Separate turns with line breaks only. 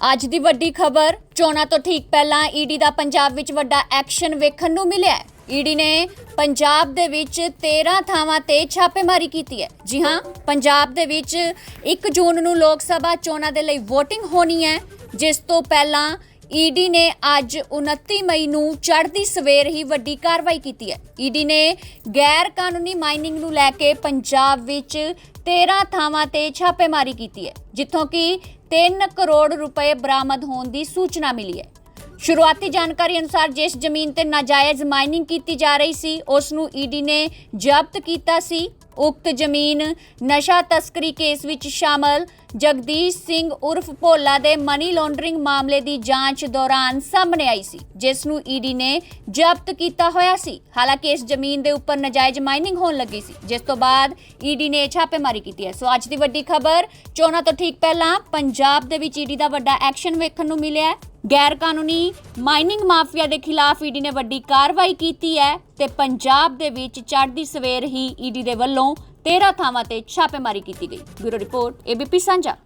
ਅੱਜ ਦੀ ਵੱਡੀ ਖਬਰ, ਚੋਣਾਂ ਤੋਂ ਠੀਕ ਪਹਿਲਾਂ ਈਡੀ ਦਾ ਪੰਜਾਬ ਵਿੱਚ ਵੱਡਾ ਐਕਸ਼ਨ ਵੇਖਣ ਨੂੰ ਮਿਲਿਆ ਹੈ। ਈਡੀ ਨੇ ਪੰਜਾਬ ਦੇ ਵਿੱਚ 13 ਥਾਵਾਂ ਤੇ ਛਾਪੇਮਾਰੀ ਕੀਤੀ ਹੈ। ਜੀ ਹਾਂ, ਪੰਜਾਬ ਦੇ ਵਿੱਚ 1 ਜੂਨ ਨੂੰ ਲੋਕ ਸਭਾ ਚੋਣਾਂ ਦੇ ਲਈ VOTING ਹੋਣੀ ਹੈ, ਜਿਸ ਤੋਂ ਪਹਿਲਾਂ ਈਡੀ ਨੇ ਅੱਜ 29 ਮਈ ਨੂੰ ਚੜ੍ਹਦੀ ਸਵੇਰ ਹੀ ਵੱਡੀ ਕਾਰਵਾਈ ਕੀਤੀ ਹੈ। ਈਡੀ ਨੇ ਗੈਰ ਕਾਨੂੰਨੀ ਮਾਈਨਿੰਗ ਨੂੰ ਲੈ ਕੇ ਪੰਜਾਬ ਵਿੱਚ 13 ਥਾਵਾਂ ਤੇ ਛਾਪੇਮਾਰੀ ਕੀਤੀ ਹੈ, ਜਿੱਥੋਂ ਕਿ 3 ਕਰੋੜ ਰੁਪਏ ਬਰਾਮਦ ਹੋਣ ਦੀ ਸੂਚਨਾ ਮਿਲੀ ਹੈ। ਸ਼ੁਰੂਆਤੀ ਜਾਣਕਾਰੀ ਅਨੁਸਾਰ ਜਿਸ ਜ਼ਮੀਨ ਤੇ ਨਾਜਾਇਜ਼ ਮਾਈਨਿੰਗ ਕੀਤੀ ਜਾ ਰਹੀ ਸੀ, ਉਸ ਨੂੰ ਈਡੀ ਨੇ ਜ਼ਬਤ ਕੀਤਾ ਸੀ। ਉਕਤ ਜ਼ਮੀਨ ਨਸ਼ਾ ਤਸਕਰੀ ਕੇਸ ਵਿੱਚ ਸ਼ਾਮਲ। ਜਗਦੀਸ਼ ਸਿੰਘ ਉਰਫ ਭੋਲਾ ਦੇ ਮਨੀ ਲਾਂਡਰਿੰਗ ਮਾਮਲੇ ਦੀ ਜਾਂਚ ਦੌਰਾਨ ਸਾਹਮਣੇ ਆਈ ਸੀ, ਜਿਸ ਨੂੰ ਈਡੀ ਨੇ ਜ਼ਬਤ ਕੀਤਾ ਹੋਇਆ ਸੀ। ਹਾਲਾਂਕਿ ਇਸ ਜ਼ਮੀਨ ਦੇ ਉੱਪਰ ਨਾਜਾਇਜ਼ ਮਾਈਨਿੰਗ ਹੋਣ ਲੱਗੀ ਸੀ, ਜਿਸ ਤੋਂ ਬਾਅਦ ਈਡੀ ਨੇ ਛਾਪੇਮਾਰੀ ਕੀਤੀ ਹੈ। ਸੋ ਅੱਜ ਦੀ ਵੱਡੀ ਖਬਰ, ਚੋਣਾਂ ਤੋਂ ਠੀਕ ਪਹਿਲਾਂ ਪੰਜਾਬ ਦੇ ਵਿੱਚ ਈਡੀ ਦਾ ਵੱਡਾ ਐਕਸ਼ਨ ਵੇਖਣ ਨੂੰ ਮਿਲਿਆ ਗੈਰ ਕਾਨੂੰਨੀ ਮਾਈਨਿੰਗ ਮਾਫੀਆ ਦੇ ਖਿਲਾਫ ਈਡੀ ਨੇ ਵੱਡੀ ਕਾਰਵਾਈ ਕੀਤੀ ਹੈ ਤੇ ਪੰਜਾਬ ਦੇ ਵਿੱਚ ਚੜ੍ਹਦੀ ਸਵੇਰ ਹੀ ਈਡੀ ਦੇ ਵੱਲੋਂ 13 ਥਾਵਾਂ ਤੇ ਛਾਪੇਮਾਰੀ ਕੀਤੀ ਗਈ। ਬਿਊਰੋ ਰਿਪੋਰਟ, ਏਬੀਪੀ ਸਾਂਝਾ।